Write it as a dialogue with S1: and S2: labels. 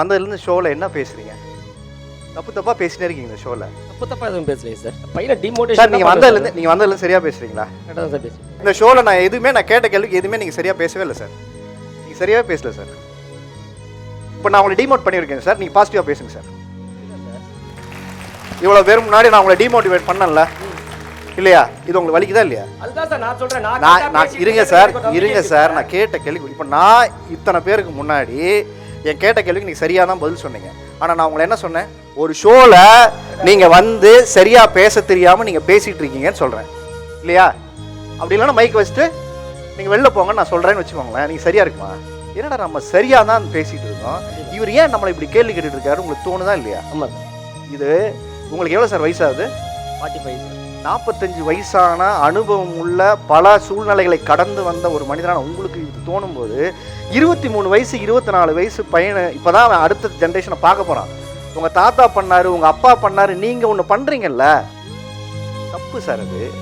S1: வந்ததுலேருந்து ஷோவில் என்ன பேசுறீங்க? தப்பு தப்பாக பேசினே இருக்கீங்க இந்த ஷோவில்
S2: தப்பு தப்பா எதுவும் பேசலையே சார். பையனை
S1: சார்
S2: டிமோட்டிவேஷன்
S1: நீங்கள் வந்ததுலேருந்து நீங்கள் வந்ததுலேருந்து சரியாக பேசுறீங்களா?
S2: கரெக்டாக சார் பேசுறேன்.
S1: இந்த ஷோவில் நான் எதுவுமே நான் கேட்ட கேள்விக்கு எதுவுமே நீங்கள் சரியாக பேசவே இல்லை சார். நீங்கள் சரியாகவே பேசல சார். இப்போ நான் உங்களை டிமோட் பண்ணியிருக்கேன் சார். நீங்கள் பாசிட்டிவாக பேசுங்க சார். இவ்வளோ பேர் முன்னாடி நான் உங்களை டிமோட்டிவேட் பண்ணல இல்லையா? இது உங்களுக்கு வலிக்குதா இல்லையா?
S2: நான்
S1: இருங்க சார். இருங்க சார். நான் கேட்ட கேள்வி இப்போ நான் இத்தனை பேருக்கு முன்னாடி என் கேட்ட கேள்விக்கு நீங்கள் சரியாக தான் பதில் சொன்னீங்க. ஆனால் நான் உங்களை என்ன சொன்னேன்? ஒரு ஷோவில் நீங்கள் வந்து சரியாக பேச தெரியாமல் நீங்கள் பேசிகிட்டு இருக்கீங்கன்னு சொல்கிறேன் இல்லையா? அப்படி இல்லைன்னா மைக் வச்சுட்டு நீங்கள் வெளில போங்கன்னு நான் சொல்கிறேன்னு வச்சுக்கோங்களேன். நீங்கள் சரியாக இருக்குமா? என்னடா நம்ம சரியாக தான் பேசிகிட்டு இருக்கோம். இவர் ஏன் நம்மளை இப்படி கேள்வி கேட்டுட்டு இருக்காரு? உங்களுக்கு தோணுதா இல்லையா?
S2: ஆமா. சார்
S1: இது உங்களுக்கு எவ்வளோ சார் வயசாகுது?
S2: ஃபார்ட்டி ஃபைவ் சார்
S1: நாற்பத்தஞ்சு வயசான அனுபவம் உள்ள பல சூழ்நிலைகளை கடந்து வந்த ஒரு மனிதனான உங்களுக்கு இது தோணும்போது இருபத்தி மூணு வயசு இருபத்தி நாலு வயசு பையனை இப்போ தான் அடுத்த ஜென்ரேஷனை பார்க்க போகிறான் உங்கள் தாத்தா பண்ணார் உங்கள் அப்பா பண்ணார் நீங்கள் ஒன்று பண்ணுறீங்கல்ல தப்பு சார் அது.